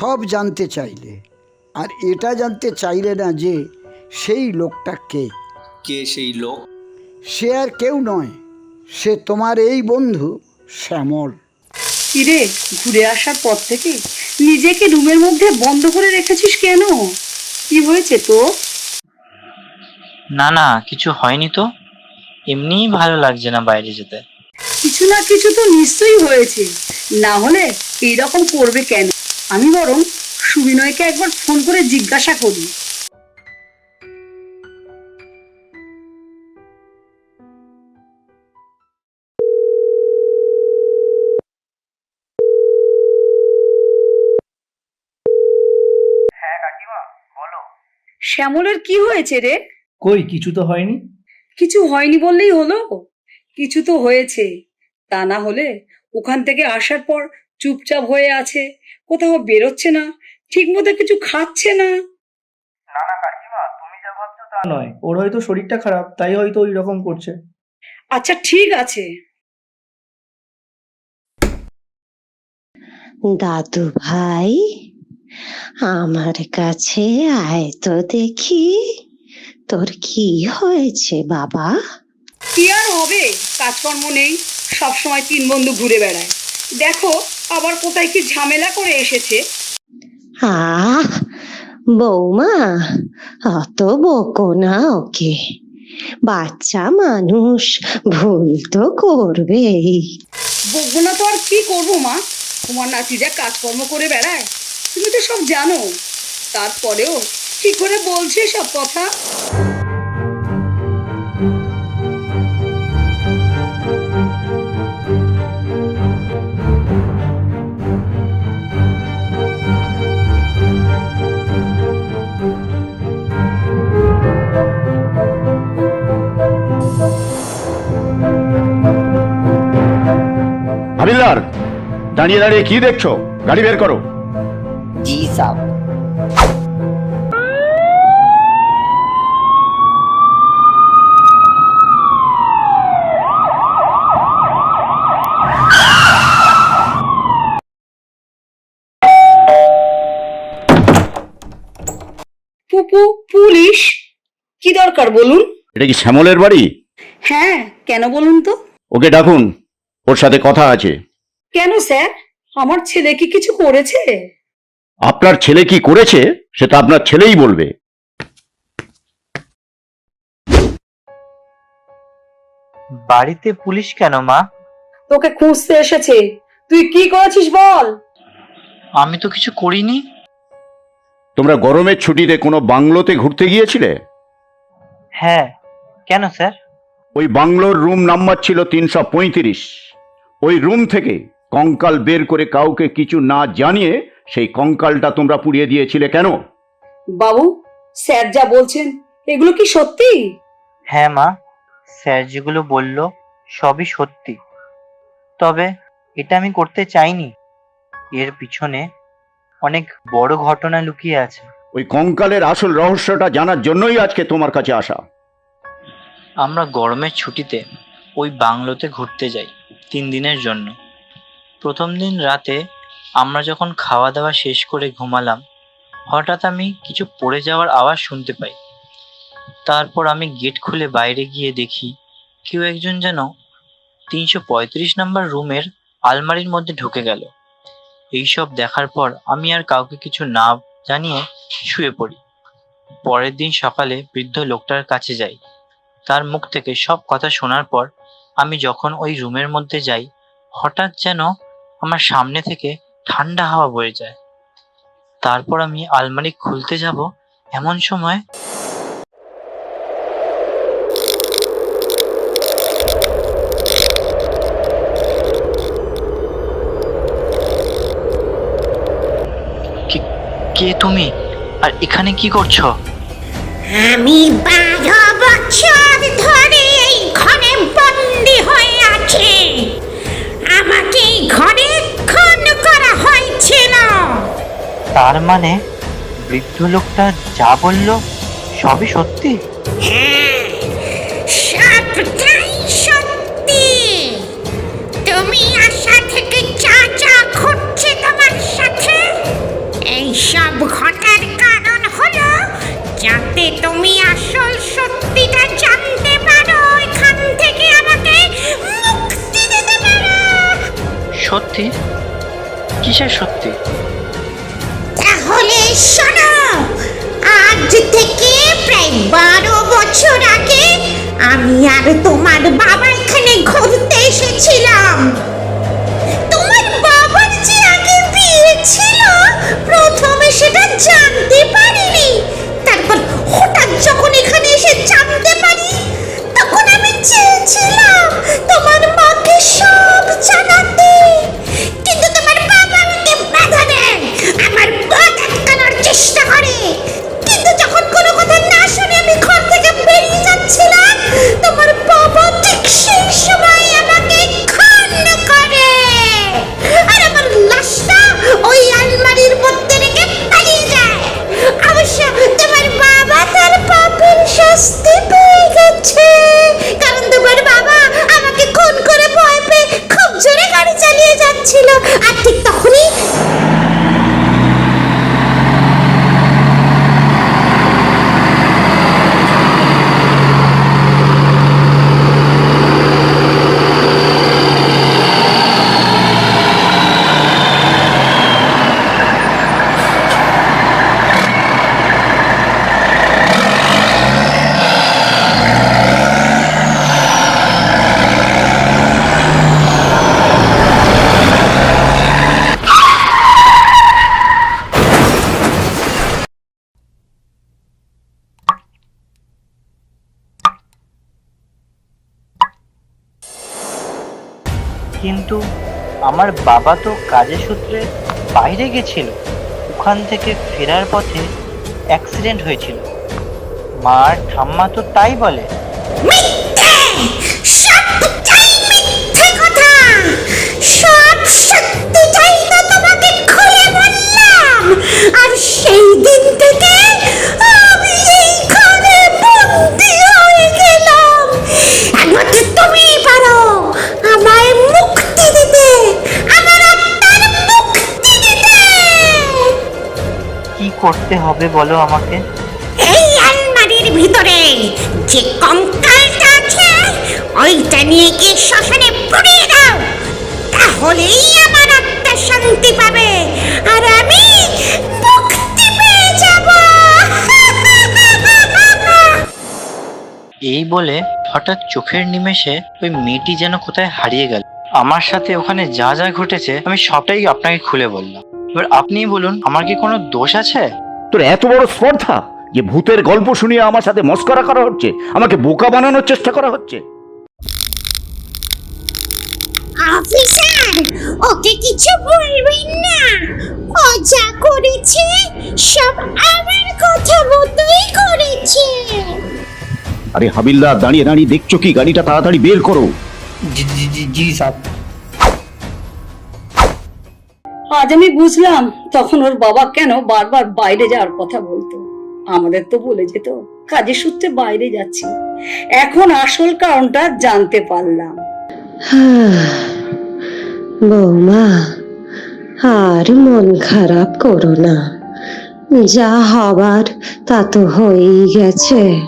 সব জানতে চাইলে। আর এটা জানতে চাইলে না যে সেই লোকটা কে? কে সেই লোক? সে আর কেউ নয় সে তোমার এই বন্ধু শ্যামল। কিরে ঘুরে আসার পর থেকে নিজেকে রুমের মধ্যে বন্ধ করে রেখেছিস কেন? কি হয়েছে তো না না কিছু হয়নি তো। এমনিই ভালো লাগছে না বাইরে যেতে। কিছু না কিছু তো নিশ্চয়ই হয়েছে। না হলে এইরকম করবে কেন? আমি বরং সুবিনয়কে একবার ফোন করে জিজ্ঞাসা করি। শ্যামলের কি হয়েছে রে? কই কিছু তো হয়নি। কিছু হয়নি বললেই হলো? কিছু তো হয়েছে। তা না হলে ওখান থেকে আসার পর চুপচাপ হয়ে আছে কোথাও বেরোচ্ছে না ঠিক মতো কিছু খাচ্ছে না। তা নয়। ওর হয়তো শরীরটা খারাপ তাই হয়তো ওই রকম করছে। আচ্ছা ঠিক আছে। দাদু ভাই আমার কাছে আয় তো দেখি তোর কি হয়েছে বাবা? কি আর হবে? কাজকর্ম নেই সব সময় তিন বন্ধু ঘুরে বেড়ায়। দেখো আবার কোথায় কি ঝামেলা করে এসেছে? আহ বৌমা অত বকো না ওকে। বাচ্চা মানুষ ভুল তো করবেই। বকবো না তো আর কি করব মা? তোমার নাতি যা কাজকর্ম করে বেড়ায় তুমি তো সব জানো। তারপরেও কি করে বলছে সব কথা? দাঁড়িয়ে দাঁড়িয়ে কি দেখছ? গাড়ি বের করো। জি সাব পুপু পুলিশ? কি দরকার বলুন? এটা কি শ্যামলের বাড়ি? হ্যাঁ কেন বলুন তো? ওকে ডাকুন ওর সাথে কথা আছে। কেন স্যার? আমার ছেলে কি কিছু করেছে? আপনার ছেলে কি করেছে সেটা আপনার ছেলেই বলবে। বাড়িতে পুলিশ কেন মা? তোকে খুঁজতে এসেছে। তুই কি করেছিস বল? আমি তো কিছু করিনি। তোমরা গরমের ছুটিতে কোনো বাংলোতে ঘুরতে গিয়েছিলে? হ্যাঁ। কেন স্যার? ওই বাংলোর রুম নাম্বার ছিল তিনশো পঁয়ত্রিশ। ওই রুম থেকে কঙ্কাল বের করে কাউকে কিছু না জানিয়ে সেই কঙ্কালটা তোমরা পুড়িয়ে দিয়েছিলে কেন? বাবু স্যার যা বলছেন এগুলো কি সত্যি? হ্যাঁ মা স্যার যেগুলো বলল সবই সত্যি। তবে এটা আমি করতে চাইনি। এর পিছনে অনেক বড় ঘটনা লুকিয়ে আছে। ওই কঙ্কালের আসল রহস্যটা জানার জন্যই আজকে তোমার কাছে আসা। আমরা গরমের ছুটিতে ওই বাংলোতে ঘুরতে যাই তিন দিনের জন্য। প্রথম দিন রাতে আমরা যখন খাওয়া দাওয়া শেষ করে ঘুমালাম, হঠাৎ আমি কিছু পড়ে যাওয়ার আওয়াজ শুনতে পাই। তারপর আমি গেট খুলে বাইরে গিয়ে দেখি কেউ একজন যেন তিনশো পঁয়ত্রিশ নম্বর রুমের আলমারির মধ্যে ঢুকে গেল। এইসব দেখার পর আমি আর কাউকে কিছু না জানিয়ে শুয়ে পড়ি। পরের দিন সকালে বৃদ্ধ লোকটার কাছে যাই। তার মুখ থেকে সব কথা শোনার পর আমি যখন ওই রুমের মধ্যে যাই, হঠাৎ যেন আমার সামনে থেকে ঠান্ডা হাওয়া বয়ে যায়। তারপর আমি আলমারি খুলতে যাব এমন সময় কে- তুমি? আর এখানে কি করছ? আমি বছর ধরে এই ঘরে বন্দি হয়ে আছি। আমাকে তার মানে বৃদ্ধ লোকটা যা বলল সবই সত্যি? সত্যি। তুমি থেকে কারণ হলো যাতে তুমি আসল সত্যি? কিসের সত্যি? বারো বছর আগে আমি আর তোমার বাবা কিন্তু আমার বাবা তো কাজের সূত্রে বাইরে গেছিল। ওখান থেকে ফেরার পথে অ্যাক্সিডেন্ট হয়েছিল। মার ঠাম্মা তো তাই বলে। সব কি করতে হবে বলো আমাকে? এই আলমারির ভিতরে যে কঙ্কালটা আছে ওইটা নিয়ে গিয়ে শ্মশানে পুড়িয়ে দাও। তাহলেই আমার আত্মা শান্তি পাবে আর আমি মুক্তি পেয়ে যাব। এই বলে হঠাৎ চোখের নিমেষে ওই মেয়েটি যেন কোথায় হারিয়ে গেল। আমার সাথে ওখানে যা যা ঘটেছে আমি সবটাই আপনাকে খুলে বললাম। এবার আপনিই বলুন আমার কি কোনো দোষ আছে? তোর এত বড় স্পর্ধা যে ভূতের গল্প শুনিয়ে আমার সাথে মস্করা করা হচ্ছে আমাকে বোকা বানানোর চেষ্টা করা হচ্ছে। অফিসার ওকে কিছু বলবেন না। ও যা করেছে সব আমার কথা মতোই করেছে। আরে হাবিলদার দাঁড়িয়ে দাঁড়িয়ে দেখছ কি? গাড়িটা তাড়াতাড়ি বের করো। জি জি জি জি সাহেব আজ আমি বুঝলাম তখন ওর বাবা কেন বারবার বাইরে যাওয়ার কথা বলতো। আমাদের তো বলে যেত, কাজের সূত্রে বাইরে যাচ্ছি। এখন আসল কারণটা জানতে পারলাম। বৌমা, আর মন খারাপ করো না। যা হবার তা তো হয়েই গেছে।